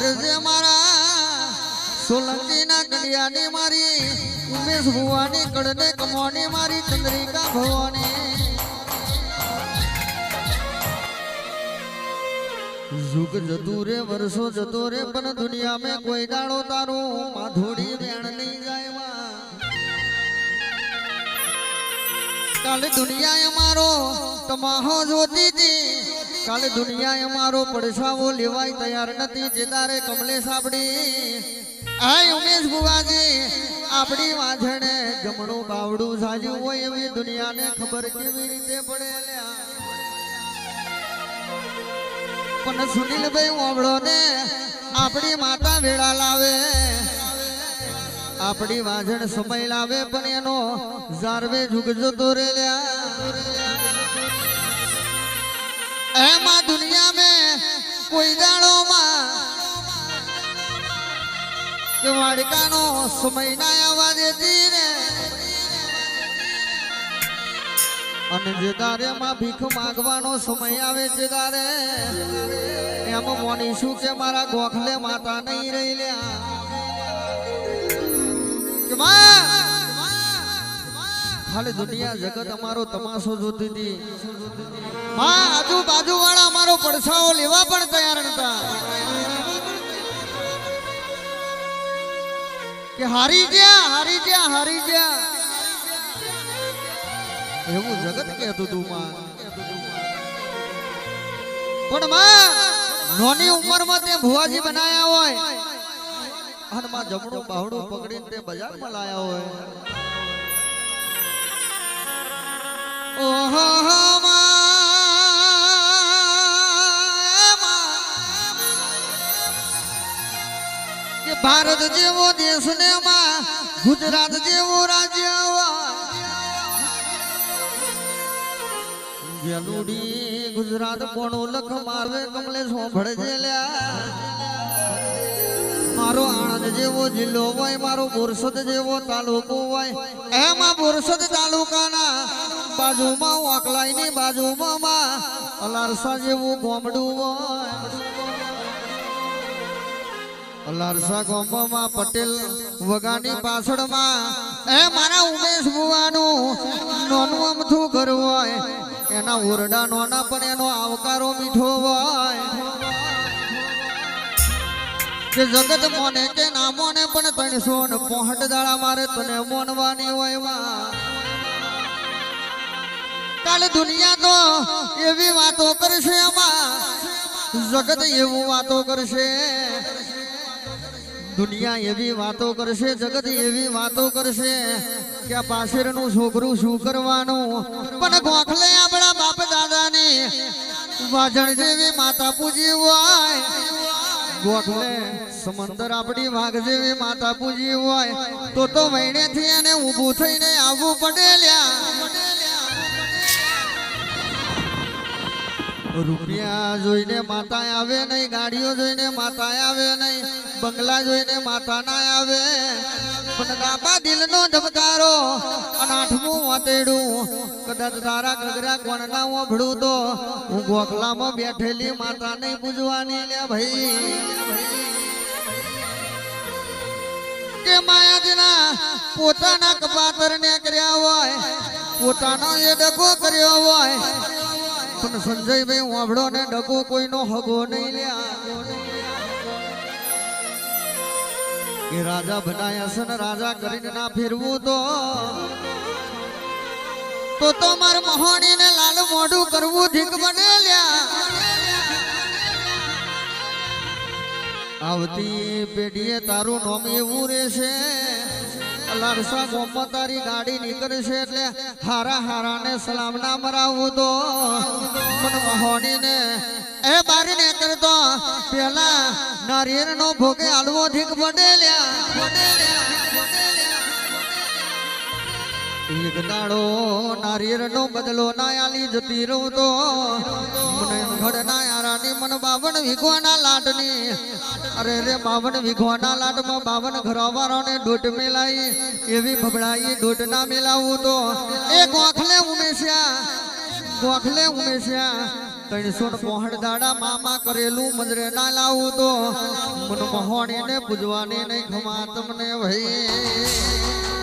હરજે મારા. સોલંકી ના ગડિયાની મારી, ઉમેશ ભુવાની, કડને કમવાની મારી, ચંદ્રિકા ભવાની. જુગ જતું રે, વર્ષો જતો રે, પણ દુનિયા મેં કોઈ દાડો તારો માધોડી વેણ નહીં જાય કાલે દુનિયા મારો તમાહો જોતી હતી. કાલે દુનિયાએ મારો પડછાવો લેવાય તૈયાર નથી જેદારે કમલેશ આપડી આય ઉમેશ બુવાજી આપણી વાંઝણે જમણું બાવડું સાજ્યું હોય એવી દુનિયાને ખબર કેવી રીતે પડે પણ સુનિલભાઈ ઓબળો ને આપણી માતા વેળા લાવે. આપણી વાંઝણ સમય લાવે, પણ એનો જારવે જુગજો તો રે લ્યા એમાં દુનિયા મેં કોઈ દાડોમાં કે વાડકાનો સમય ના આવવા દેતી રે અને જે તારે માં ભીખ માંગવાનો સમય આવે છે તારે, એમ મોનીશું કે મારા ગોખલે માતા નહીં રહી લ્યા. કે માં ખાલી દુનિયા જગત અમારો તમાશો જોતી હતી માં આજુબાજુ વાળા અમારો પડછાઓ લેવા પણ તૈયાર નતા. કે હારી ગયા હારી ગયા હારી ગયા. એવું જગત કહેતું તું માં. પણ માં નોની ઉંમરમાં તે ભુવાજી બનાયા હોય. અને માં જમણું બાવડું પકડીને તે બજારમાં લાયા હોય. ભારત જેવો દેશ ને માં ગુજરાત જેવો રાજ્ય ગેલુડી ગુજરાત કોણો લખ મારવે કમલે સોંભળજે લ્યા. મારો આણંદ જેવો જિલ્લો હોય, મારો બોરસદ જેવો તાલુકો હોય. એમાં બોરસદ તાલુકાના બાજુમાં વાકલાઈની બાજુમાં માં અલારસા જેવું ગોમડું હોય. અલારસા ગોમમાં પટેલ વગાની પાછળમાં. એ મારા ઉમેશ બુવાનું નોનું અમથું ઘર હોય. એના ઓરડા નોના પણ એનો આવકારો મીઠો હોય. કે જગત મોને કે ના મોને પણ ત્રણસો ને પોહટ દાડા મારે તને મોનવાની હોય કાલે દુનિયા તો એવી વાતો કરશે એમાં જગત એવું વાતો કરશે. દુનિયા એવી વાતો કરશે, જગત એવી વાતો કરશે કે આ પાછળનું છોકરું શું કરવાનું? પણ ગોખલે આપણા બાપ દાદાની વાજણ જેવી માતા પૂજી હોય. ગોખલે સમંદર આપણી વાઘ જેવી માતા પૂજી હોય. તો તો વૈણેથી એને ઊભું થઈને આવવું પડે લ્યા. રૂપિયા જોઈને માતા આવે નહીં, ગાડીઓ જોઈને માતા આવે નહીં, બંગલા જોઈને માતા ના આવે. પણ બાપા દિલનો ધબકારો અને આઠમું વાતેડું, કદાચ તારા ગગરા કોણ ના ઓભળું તો, હું ગોખલામાં બેઠેલી માતા નહીં પૂજવાની લે ભાઈ. કે માયાજીના પોતાના કપાતર ને કર્યા હોય, પોતાનો એ ડકો કર્યો હોય પણ સંજયભાઈ વાભડો ને ડકો કોઈનો હગો નહીં લ્યા એ રાજા બનાયા છે ને રાજા કરીને ના ફેરવું તો. તો તો માર મહોણી ને લાલ મોઢું કરવું ધીક બને લ્યા. આવતી પેઢીએ તારું નામ એવું રહેશે. લારસા ગોમમાં તારી ગાડી નીકળશે એટલે હારા હારા ને સલામ ના મરાવું તો. મન મહોણીને, એ બારી ને કરતો પેલા નારિયેળ નો ભોગે હાલવો ધીક બનેલ્યા એક દાડો નારિયેળ નો બદલો ના આલી જતી રહું તો. મને ઘડ ના યારાની મન બાવન વીઘવાના લાટની અરે રે બાવન વિઘવાના લાટમાં બાવન ઘરવાળાને દોટ મેલાઈ. એવી ભબડાઈ દોટ ના મેલાવું તો. એ ગોખલે ઉમેશ્યા ગોખલે ઉમેશ્યા. ત્રણસો ને દાડા મામા કરેલું મજરે ના તો. મન મહોણી પૂજવાની નહીં ખમા તમને ભાઈ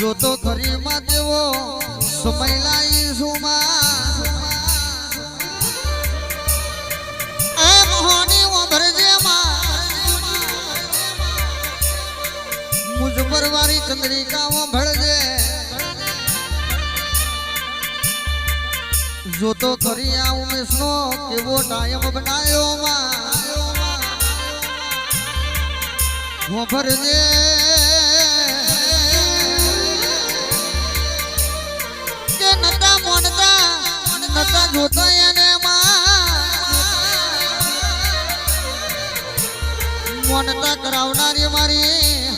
જો તો ખરી માં દેવો સમય લાઈ સુમા એ મોહની ઓભરજે માં મુજ પરવારી ચંદ્રિકા ઓભળજે જો તો ખરી આ ઉમેશનો કેવો ટાઈમ બનાયો માં ઓભરજે કે નતા મોનતા, નતા જોતા એને મોનતા કરાવનારી મારી.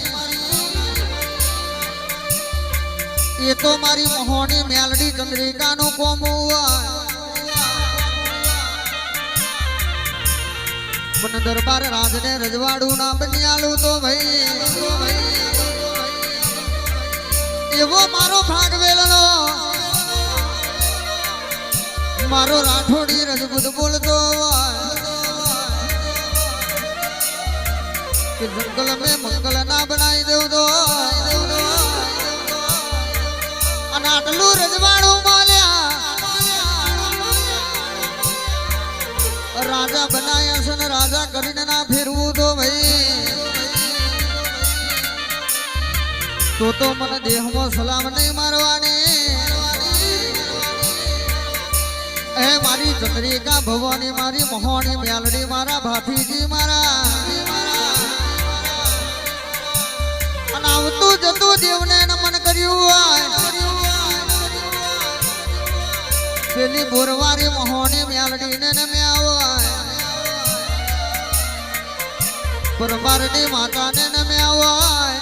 એ તો મારી મહોની મેલડી ચંદ્રિકાનું કોમ પણ દરબાર રાજને રજવાડું ના બન્યાલું તો ભાઈ. એવો મારો ભાગ વેલનો મારો રાઠોડી રજપૂત બોલતો કે જંગલ મેં મંગલ ના બનાવી દેવું તો અને આટલું રજવાડું માલ્યા. રાજા બનાયા છે ને રાજા કરીને ના ફેરવું તો ભાઈ. તો તો મને દેહમાં સલામ નહીં મારવાની. એ મારી ચંદ્રિકા ભવાની મારી મહોણી મ્યાલડી મારા ભાથીજી મારા. અને આવતું જતું દેવને નમન કર્યું હોય. પેલી બોરવારી મહોની મ્યાલડીને નમ્યા હોય. પરમારની માતાને નમ્યા હોય.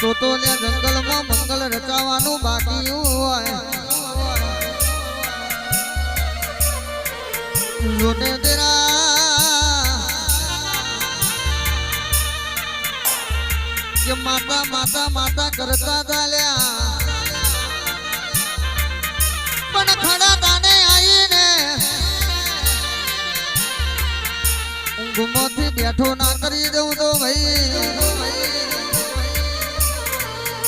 તો તો લે જંગલમાં લોને તેરા કે માતા માતા માતા કરતા ચાલ્યા પણ ખડા તાને આવીને ઊંઘમાંથી બેઠો ના કરી દઉં તો ભાઈ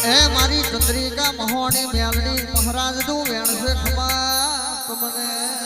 એ મારી ચંદ્રિકા મહોણી મેલડી મહારાજનું વેણ છે ખમા તમને